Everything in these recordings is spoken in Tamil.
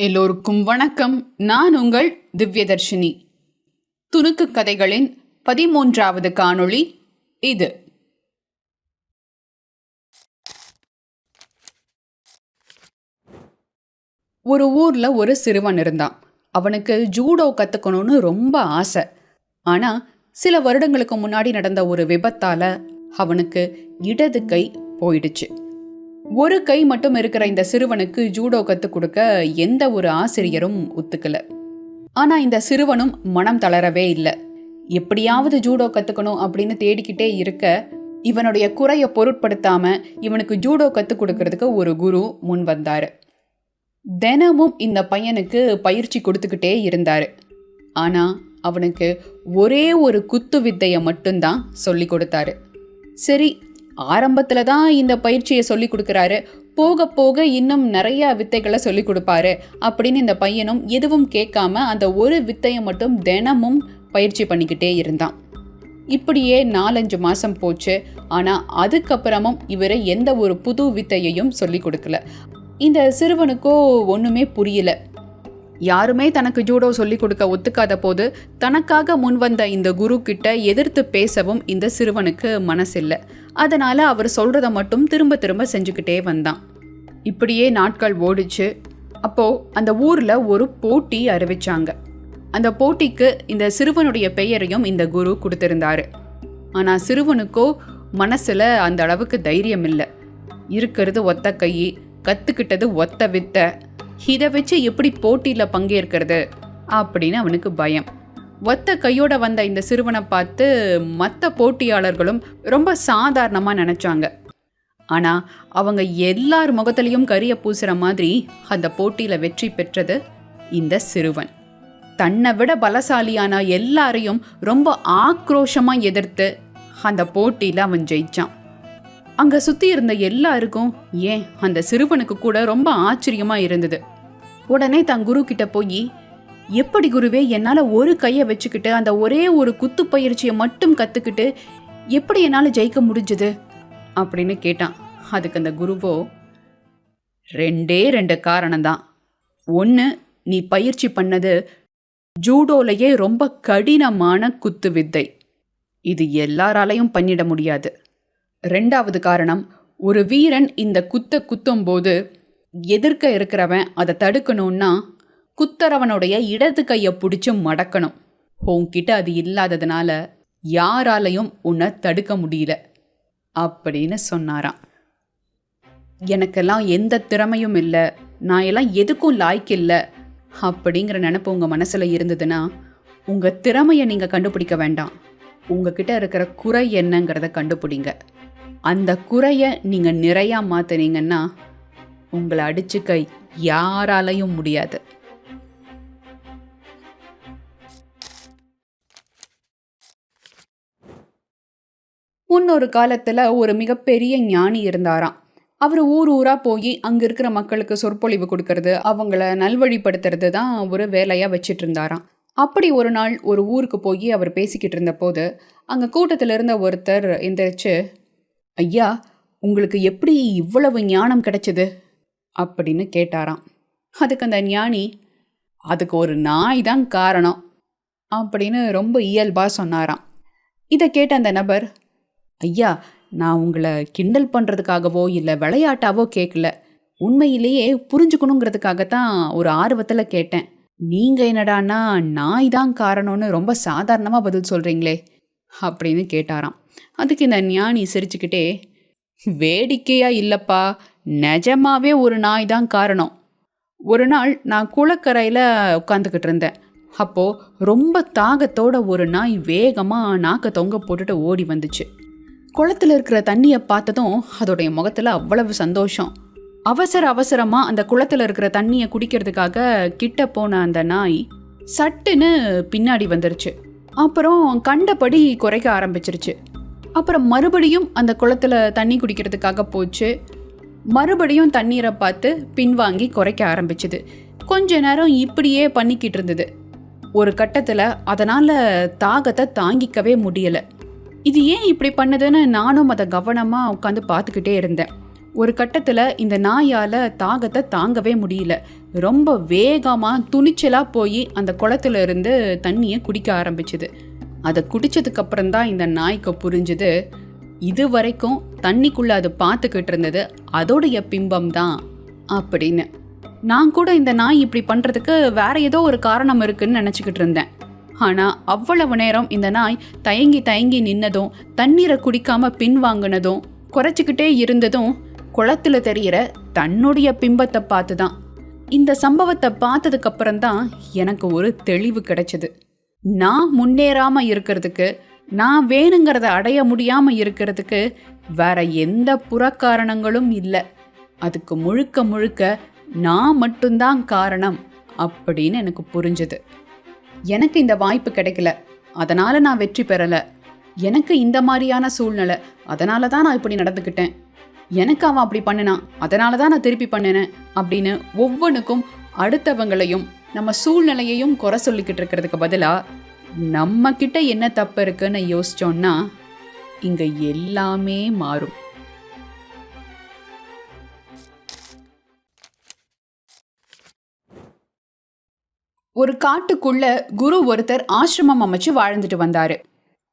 எல்லோருக்கும் வணக்கம். நான் உங்கள் திவ்யதர்ஷினி. துணுக்கு கதைகளின் பதிமூன்றாவது காணொளி இது. ஒரு ஊர்ல ஒரு சிறுவன் இருந்தான். அவனுக்கு ஜூடோ கத்துக்கணும்னு ரொம்ப ஆசை. ஆனா சில வருடங்களுக்கு முன்னாடி நடந்த ஒரு விபத்தால அவனுக்கு இடது கை போயிடுச்சு. ஒரு கை மட்டும் இருக்கிற இந்த சிறுவனுக்கு ஜூடோ கற்றுக் கொடுக்க எந்த ஒரு ஆசிரியரும் ஒத்துக்கல. ஆனா இந்த சிறுவனும் மனம் தளரவே இல்லை. எப்படியாவது ஜூடோ கத்துக்கணும் அப்படின்னு தேடிக்கிட்டே இருக்க இவனுடைய குறைய பொருட்படுத்தாம இவனுக்கு ஜூடோ கற்றுக் கொடுக்கறதுக்கு ஒரு குரு முன் வந்தாரு. தினமும் இந்த பையனுக்கு பயிற்சி கொடுத்துக்கிட்டே இருந்தாரு. ஆனா அவனுக்கு ஒரே ஒரு குத்து வித்தையை மட்டும்தான் சொல்லி கொடுத்தாரு. சரி ஆரம்பத்தில் தான் இந்த பயிற்சியை சொல்லி கொடுக்குறாரு. போக போக இன்னும் நிறைய வித்தைகளை சொல்லி கொடுப்பாரு. அப்படின்னு இந்த பையனும் எதுவும் கேட்காம அந்த ஒரு வித்தையை மட்டும் தினமும் பயிற்சி பண்ணிக்கிட்டே இருந்தான். இப்படியே நாலஞ்சு மாதம் போச்சு. ஆனால் அதுக்கப்புறமும் இவர் எந்த ஒரு புது வித்தையையும் சொல்லி கொடுக்கல. இந்த சிறுவனுக்கோ ஒன்றுமே புரியல. யாருமே தனக்கு ஜூடோ சொல்லி கொடுக்க ஒத்துக்காத போது தனக்காக முன்வந்த இந்த குரு கிட்ட எதிர்த்து பேசவும் இந்த சிறுவனுக்கு மனசில்லை. அதனால அவர் சொல்றத மட்டும் திரும்ப திரும்ப செஞ்சுக்கிட்டே வந்தான். இப்படியே நாட்கள் ஓடிச்சு. அப்போ அந்த ஊர்ல ஒரு போட்டி அறிவிச்சாங்க. அந்த போட்டிக்கு இந்த சிறுவனுடைய பெயரையும் இந்த குரு கொடுத்திருந்தாரு. ஆனா சிறுவனுக்கோ மனசுல அந்த அளவுக்கு தைரியம் இல்லை இருக்கிறது ஒத்த கை கத்துக்கிட்டது ஒத்த வித்தை இதை வச்சு எப்படி போட்டியில் பங்கேற்கிறது அப்படின்னு அவனுக்கு பயம். ஒத்த கையோட வந்த இந்த சிறுவனை பார்த்து மற்ற போட்டியாளர்களும் ரொம்ப சாதாரணமாக நினச்சாங்க. ஆனால் அவங்க எல்லார் முகத்திலையும் கரிய பூசுகிற மாதிரி அந்த போட்டியில் வெற்றி பெற்றது இந்த சிறுவன். தன்னை விட பலசாலியான எல்லாரையும் ரொம்ப ஆக்ரோஷமாக எதிர்த்து அந்த போட்டியில் அவன் ஜெயிச்சான். அங்கே சுற்றி இருந்த எல்லாருக்கும் ஏன் அந்த சிறுவனுக்கு கூட ரொம்ப ஆச்சரியமாக இருந்தது. உடனே தன் குரு கிட்ட போய் எப்படி குருவே என்னால் ஒரு கையை வச்சுக்கிட்டு அந்த ஒரே ஒரு குத்து பயிற்சியை மட்டும் கற்றுக்கிட்டு எப்படி என்னால் ஜெயிக்க முடிஞ்சது? அப்படின்னு கேட்டான். அதுக்கு அந்த குருவோ ரெண்டே ரெண்டு காரணம்தான். ஒன்று நீ பயிற்சி பண்ணது ஜூடோலையே ரொம்ப கடினமான குத்து வித்தை. இது எல்லாராலையும் பண்ணிட முடியாது. ரெண்டாவது காரணம் ஒரு வீரன் இந்த குத்த குத்தும்போது எதிர்க்க இருக்கிறவன் அதை தடுக்கணும்னா குத்தரவனுடைய இடது கையை பிடிச்சி மடக்கணும். உன்கிட்ட அது இல்லாததுனால யாராலையும் உன்னை தடுக்க முடியல அப்படின்னு சொன்னாராம். எனக்கெல்லாம் எந்த திறமையும் இல்லை நான் எல்லாம் எதுக்கும் லாய்க்கு இல்லை அப்படிங்கிற நினப்பு உங்கள் மனசில் இருந்ததுன்னா உங்கள் திறமையை நீங்கள் கண்டுபிடிக்க வேண்டாம். உங்ககிட்ட இருக்கிற குறை என்னங்கிறத கண்டுபிடிங்க. அந்த குறையை நீங்கள் நிறையா மாற்றினீங்கன்னா உங்களை அடிச்சுக்க யாராலையும் முடியாது. முன்னொரு காலத்தில் ஒரு மிகப்பெரிய ஞானி இருந்தாராம். அவர் ஊர் ஊராக போய் அங்கே இருக்கிற மக்களுக்கு சொற்பொழிவு கொடுக்கறது அவங்கள நல்வழிப்படுத்துறது தான் ஒரு வேலையாக வச்சிட்டு இருந்தாராம் அப்படி ஒரு நாள் ஒரு ஊருக்கு போய் அவர் பேசிக்கிட்டு இருந்த போது அங்கே கூட்டத்தில் இருந்த ஒருத்தர் எந்திரிச்சு ஐயா உங்களுக்கு எப்படி இவ்வளவு ஞானம் கிடைச்சது? அப்படின்னு கேட்டாராம். அதுக்கு அந்த ஞானி அதுக்கு ஒரு நாய் தான் காரணம் அப்படின்னு ரொம்ப இயல்பாக சொன்னாராம். இதை கேட்ட அந்த நபர் ஐயா நான் உங்களை கிண்டல் பண்ணுறதுக்காகவோ இல்லை விளையாட்டாவோ கேட்கல. உண்மையிலேயே புரிஞ்சுக்கணுங்கிறதுக்காகத்தான் ஒரு ஆர்வத்தில் கேட்டேன். நீங்கள் என்னடான்னா நாய் தான் காரணம்னு ரொம்ப சாதாரணமாக பதில் சொல்கிறீங்களே அப்படின்னு கேட்டாராம். அதுக்கு இந்த ஞானி சிரிச்சுக்கிட்டே வேடிக்கையா இல்லைப்பா. நிஜமாவே ஒரு நாய் தான் காரணம். ஒரு நாள் நான் குளக்கரையில் உட்காந்துக்கிட்டு இருந்தேன். அப்போது ரொம்ப தாகத்தோட ஒரு நாய் வேகமாக நாக்க தொங்க போட்டுட்டு ஓடி வந்துச்சு. குளத்தில் இருக்கிற தண்ணியை பார்த்ததும் அதோடைய முகத்தில் அவ்வளவு சந்தோஷம். அவசர அவசரமாக அந்த குளத்தில் இருக்கிற தண்ணியை குடிக்கிறதுக்காக கிட்ட போன அந்த நாய் சட்டுன்னு பின்னாடி வந்துருச்சு. அப்புறம் கண்டபடி குறைக்க ஆரம்பிச்சிருச்சு. அப்புறம் மறுபடியும் அந்த குளத்துல தண்ணி குடிக்கிறதுக்காக போச்சு. மறுபடியும் தண்ணீரை பார்த்து பின்வாங்கி குறைக்க ஆரம்பிச்சுது. கொஞ்ச நேரம் இப்படியே பண்ணிக்கிட்டு இருந்தது. ஒரு கட்டத்தில் அதனால் தாகத்தை தாங்கிக்கவே முடியலை. இது ஏன் இப்படி பண்ணுதுன்னு நானும் அதை கவனமாக உட்காந்து பார்த்துக்கிட்டே இருந்தேன். ஒரு கட்டத்தில் இந்த நாயால் தாகத்தை தாங்கவே முடியல. ரொம்ப வேகமாக துணிச்சலாக போய் அந்த குளத்துல இருந்து தண்ணியை குடிக்க ஆரம்பிச்சுது. அதை குடித்ததுக்கு அப்புறம் தான் இந்த நாய்க்கு புரிஞ்சுது. இது வரைக்கும் தண்ணிக்குள்ளே அது பார்த்துக்கிட்டு இருந்தது. அதோடைய பிம்பம் தான் அப்படின்னு. நான் கூட இந்த நாய் இப்படி பண்ணுறதுக்கு வேற ஏதோ ஒரு காரணம் இருக்குன்னு நினச்சிக்கிட்டு இருந்தேன். ஆனால் அவ்வளவு நேரம் இந்த நாய் தயங்கி தயங்கி நின்னதும் தண்ணீரை குடிக்காம பின்வாங்கினதும் குறைச்சிக்கிட்டே இருந்ததும் குளத்துல தெரியிற தன்னுடைய பிம்பத்தை பார்த்து தான் இந்த சம்பவத்தை பார்த்ததுக்கப்புறம் தான் எனக்கு ஒரு தெளிவு கிடைச்சது. நான் முன்னேறாமல் இருக்கிறதுக்கு நான் வேணுங்கிறத அடைய முடியாமல் இருக்கிறதுக்கு வேற எந்த புறக்காரணங்களும் இல்லை. அதுக்கு முழுக்க முழுக்க நான் மட்டும்தான் காரணம் அப்படின்னு எனக்கு புரிஞ்சுது. எனக்கு இந்த வாய்ப்பு கிடைக்கல. அதனால் நான் வெற்றி பெறலை. எனக்கு இந்த மாதிரியான சூழ்நிலை. அதனால தான் நான் இப்படி நடந்துக்கிட்டேன். எனக்கு அவன் அப்படி பண்ணினான். அதனால தான் நான் திருப்பி பண்ணினேன் அப்படின்னு ஒவ்வொன்றுக்கும் அடுத்தவங்களையும் நம்ம சூழ்நிலையையும் குறை சொல்லிக்கிட்டு இருக்கிறதுக்கு பதிலாக நம்ம கிட்ட என்ன தப்பு இருக்குன்னு யோசிச்சோன்னா இங்க எல்லாமே மாறும். ஒரு காட்டுக்குள்ள குரு ஒருத்தர் ஆசிரமம் அமைச்சு வாழ்ந்துட்டு வந்தாரு.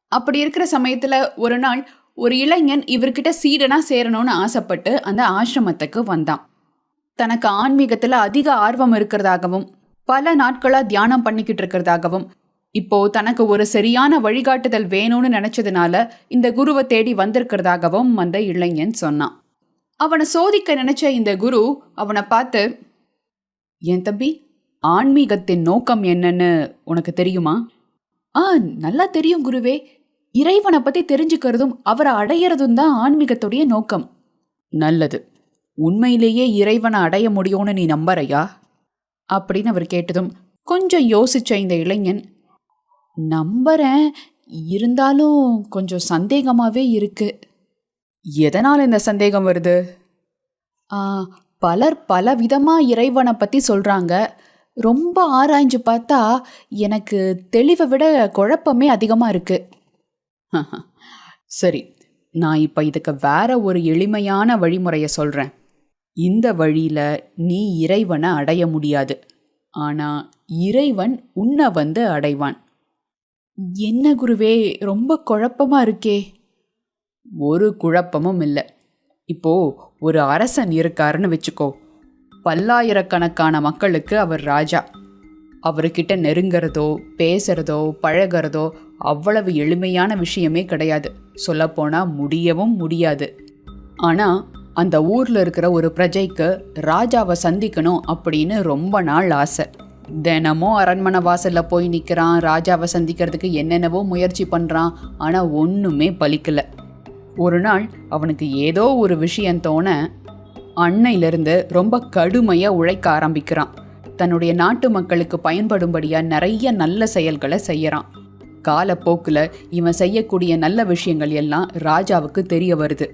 அப்படி இருக்கிற சமயத்துல ஒரு நாள் ஒரு இளைஞன் இவர்கிட்ட சீடனா சேரணும்னு ஆசைப்பட்டு அந்த ஆசிரமத்துக்கு வந்தான். தனக்கு ஆன்மீகத்துல அதிக ஆர்வம் இருக்கிறதாகவும் பல நாட்களா தியானம் பண்ணிக்கிட்டு இருக்கிறதாகவும் இப்போ தனக்கு ஒரு சரியான வழிகாட்டுதல் வேணும்னு நினைச்சதுனால இந்த குருவை தேடி வந்திருக்கிறதாகவும் அந்த இளைஞன் சொன்னான். அவனை சோதிக்க நினைச்ச இந்த குரு அவனை பார்த்து என் தம்பி ஆன்மீகத்தின் நோக்கம் என்னன்னு உனக்கு தெரியுமா? ஆ நல்லா தெரியும் குருவே. இறைவனை பத்தி தெரிஞ்சுக்கிறதும் அவரை அடையிறதும் தான் ஆன்மீகத்துடைய நோக்கம். நல்லது. உண்மையிலேயே இறைவனை அடைய முடியும்னு நீ நம்புறையா? அப்படின்னு அவர் கேட்டதும் கொஞ்சம் யோசிச்ச இந்த இளைஞன் நம்புறேன். இருந்தாலும் கொஞ்சம் சந்தேகமாகவே இருக்கு. எதனால் இந்த சந்தேகம் வருது? ஆ, பலர் பல விதமாக இறைவனை பற்றி சொல்கிறாங்க ரொம்ப ஆராய்ஞ்சு பார்த்தா எனக்கு தெளிவை விட குழப்பமே அதிகமாக இருக்கு. சரி நான் இப்போ இதுக்கு வேற ஒரு எளிமையான வழிமுறையை சொல்கிறேன் இந்த வழியில் நீ இறைவனை அடைய முடியாது. ஆனால் இறைவன் உன்னை வந்து அடைவான். என்ன குருவே ரொம்ப குழப்பமா இருக்கே. ஒரு குழப்பமும் இல்லை. இப்போ ஒரு அரசன் இருக்காருன்னு வச்சுக்கோ. பல்லாயிரக்கணக்கான மக்களுக்கு அவர் ராஜா. அவர்கிட்ட நெருங்கிறதோ பேசுறதோ பழகிறதோ அவ்வளவு எளிமையான விஷயமே கிடையாது. சொல்லப்போனால் முடியவும் முடியாது. ஆனால் அந்த ஊரில் இருக்கிற ஒரு பிரஜைக்கு ராஜாவை சந்திக்கணும் அப்படின்னு ரொம்ப நாள் ஆசை. தினமும் அரண்மனை வாசலில் போய் நிற்கிறான் ராஜாவை சந்திக்கிறதுக்கு என்னென்னவோ முயற்சி பண்ணுறான் ஆனால் ஒன்றுமே பலிக்கலை. ஒரு நாள் அவனுக்கு ஏதோ ஒரு விஷயம் தோண அன்னையிலிருந்து ரொம்ப கடுமையாக உழைக்க ஆரம்பிக்கிறான். தன்னுடைய நாட்டு மக்களுக்கு பயன்படும்படியாக நிறைய நல்ல செயல்களை செய்கிறான் காலப்போக்கில் இவன் செய்யக்கூடிய நல்ல விஷயங்கள் எல்லாம் ராஜாவுக்கு தெரிய வருது.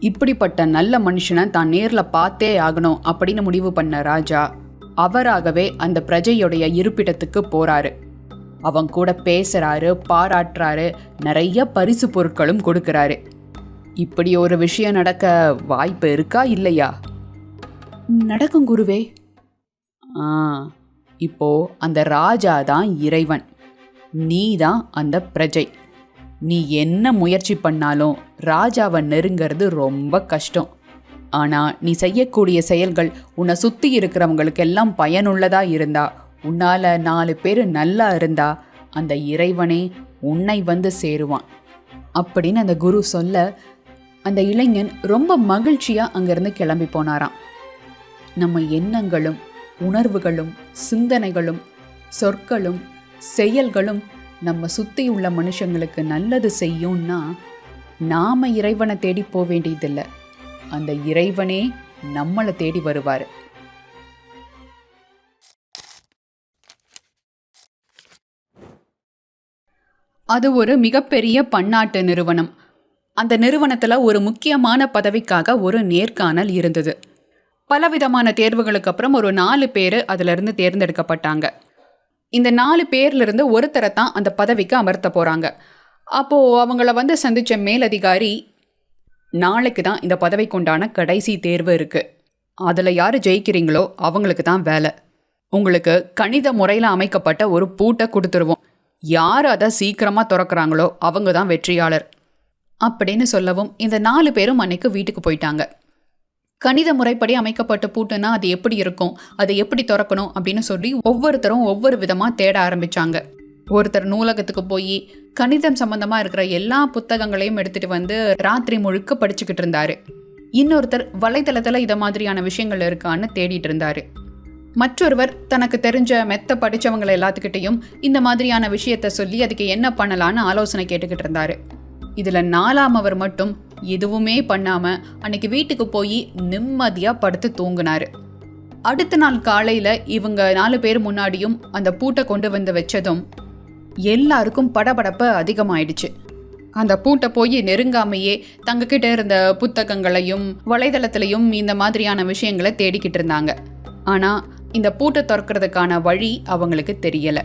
இப்படிப்பட்ட நல்ல மனுஷனை தான் நேரில் பார்த்தே ஆகணும் அப்படின்னு முடிவு பண்ண ராஜா அவராகவே அந்த பிரஜையுடைய இருப்பிடத்துக்கு போறாரு. அவன் கூட பேசுறாரு பாராட்டுறாரு நிறைய பரிசு பொருட்களும் கொடுக்கறாரு. இப்படி ஒரு விஷயம் நடக்க வாய்ப்பு இருக்கா இல்லையா? நடக்கும் குருவே. ஆ இப்போ அந்த ராஜா தான் இறைவன். நீ தான் அந்த பிரஜை. நீ என்ன முயற்சி பண்ணாலும் ராஜாவை நெருங்கிறது ரொம்ப கஷ்டம். ஆனால் நீ செய்யக்கூடிய செயல்கள் உன்னை சுற்றி இருக்கிறவங்களுக்கெல்லாம் பயனுள்ளதாக இருந்தா உன்னால நாலு பேர் நல்லா இருந்தா அந்த இறைவனே உன்னை வந்து சேருவான். அப்படின்னு அந்த குரு சொல்ல அந்த இளைஞன் ரொம்ப மகிழ்ச்சியாக அங்கேருந்து கிளம்பி போனாராம். நம்ம எண்ணங்களும் உணர்வுகளும் சிந்தனைகளும் சொற்களும் செயல்களும் நம்ம சுற்றி உள்ள மனுஷங்களுக்கு நல்லது செய்யும்னா நாம் இறைவனை தேடி போக வேண்டியதில்லை. அந்த இறைவனே நம்மளை தேடி வருவார். அது ஒரு மிகப்பெரிய பன்னாட்டு நிறுவனம். அந்த நிறுவனத்தில் ஒரு முக்கியமான பதவிக்காக ஒரு நேர்காணல் இருந்தது. பலவிதமான தேர்வுகளுக்கு அப்புறம் ஒரு நாலு பேர் அதிலிருந்து தேர்ந்தெடுக்கப்பட்டாங்க. இந்த நாலு பேர்லேருந்து ஒருத்தரை தான் அந்த பதவிக்கு அமர்த்த போகிறாங்க அப்போது அவங்கள வந்து சந்தித்த மேலதிகாரி நாளைக்கு தான் இந்த பதவிக்குண்டான கடைசி தேர்வு இருக்குது அதில் யார் ஜெயிக்கிறீங்களோ அவங்களுக்கு தான் வேலை. உங்களுக்கு கணித முறையில் அமைக்கப்பட்ட ஒரு பூட்டை கொடுத்துருவோம். யார் அதை சீக்கிரமாக திறக்கிறாங்களோ அவங்க தான் வெற்றியாளர். அப்படின்னு சொல்லவும் இந்த நாலு பேரும் அன்னைக்கு வீட்டுக்கு போயிட்டாங்க. கணித முறைப்படி அமைக்கப்பட்ட பூட்டுனா அது எப்படி இருக்கும்? அதை எப்படி திறக்கணும்? அப்படின்னு சொல்லி ஒவ்வொருத்தரும் ஒவ்வொரு விதமாக தேட ஆரம்பித்தாங்க ஒருத்தர் நூலகத்துக்கு போய் கணிதம் சம்மந்தமாக இருக்கிற எல்லா புத்தகங்களையும் எடுத்துகிட்டு வந்து ராத்திரி முழுக்க படிச்சுக்கிட்டு இருந்தாரு. இன்னொருத்தர் வலைதளத்தில் இதை மாதிரியான விஷயங்கள் இருக்கான்னு தேடிட்டு இருந்தாரு. மற்றொருவர் தனக்கு தெரிஞ்ச மெத்த படித்தவங்களை எல்லாத்துக்கிட்டையும் இந்த மாதிரியான விஷயத்த சொல்லி அதுக்கு என்ன பண்ணலான்னு ஆலோசனை கேட்டுக்கிட்டு இருந்தாரு. இதில் நாலாம் அவர் மட்டும் எதுவுமே பண்ணாமல் அன்னைக்கு வீட்டுக்கு போய் நிம்மதியாக படுத்து தூங்கினார். அடுத்த நாள் காலையில் இவங்க நாலு பேர் முன்னாடியும் அந்த பூட்டை கொண்டு வந்து வச்சதும் எல்லாருக்கும் படபடப்பு அதிகமாயிடுச்சு. அந்த பூட்டை போய் நெருங்காமையே தங்கக்கிட்ட இருந்த புத்தகங்களையும் வலைதளத்திலையும் இந்த மாதிரியான விஷயங்களை தேடிக்கிட்டு இருந்தாங்க. ஆனால் இந்த பூட்டை திறக்கிறதுக்கான வழி அவங்களுக்கு தெரியல.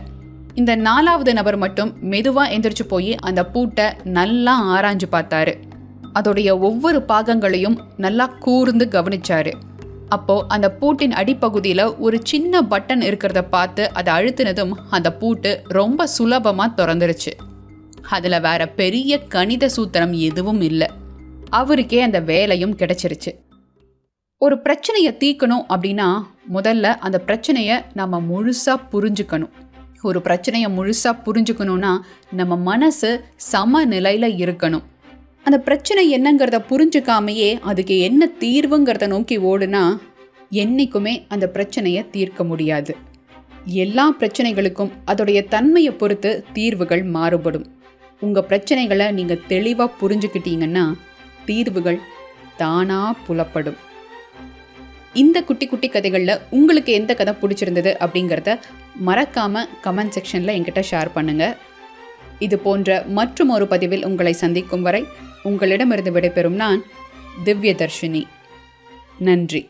இந்த நாலாவது நபர் மட்டும் மெதுவாக எந்திரிச்சு போய் அந்த பூட்டை நல்லா ஆராய்ஞ்சு பார்த்தாரு. அதோடைய ஒவ்வொரு பாகங்களையும் நல்லா கூர்ந்து கவனிச்சாரு. அப்போ அந்த பூட்டின் அடிப்பகுதியில் ஒரு சின்ன பட்டன் இருக்கிறத பார்த்து அதை அழுத்தினதும் அந்த பூட்டு ரொம்ப சுலபமாக திறந்துருச்சு. அதில் வேற பெரிய கணித சூத்திரம் எதுவும் இல்லை. அவருக்கே அந்த வேலையும் கிடைச்சிருச்சு. ஒரு பிரச்சனையை தீர்க்கணும் அப்படின்னா முதல்ல அந்த பிரச்சனையை நம்ம முழுசாக புரிஞ்சுக்கணும். ஒரு பிரச்சனையை முழுசாக புரிஞ்சுக்கணும்னா நம்ம மனசு சமநிலையில் இருக்கணும். அந்த பிரச்சனை என்னங்கிறத புரிஞ்சுக்காமையே அதுக்கு என்ன தீர்வுங்கிறத நோக்கி ஓடுனா என்னைக்குமே அந்த பிரச்சனையை தீர்க்க முடியாது. எல்லா பிரச்சனைகளுக்கும் அதோடைய தன்மையை பொறுத்து தீர்வுகள் மாறுபடும். உங்கள் பிரச்சனைகளை நீங்கள் தெளிவாக புரிஞ்சுக்கிட்டீங்கன்னா தீர்வுகள் தானாக புலப்படும். இந்த குட்டி குட்டி கதைகளில் உங்களுக்கு எந்த கதை பிடிச்சிருந்தது அப்படிங்கிறத மறக்காமல் கமெண்ட் செக்ஷனில் என்கிட்ட ஷேர் பண்ணுங்கள் இது போன்ற மற்றும் ஒரு பதிவில் உங்களை சந்திக்கும் வரை உங்களிடமிருந்து விடைபெறும் நான் திவ்ய தர்ஷினி நன்றி.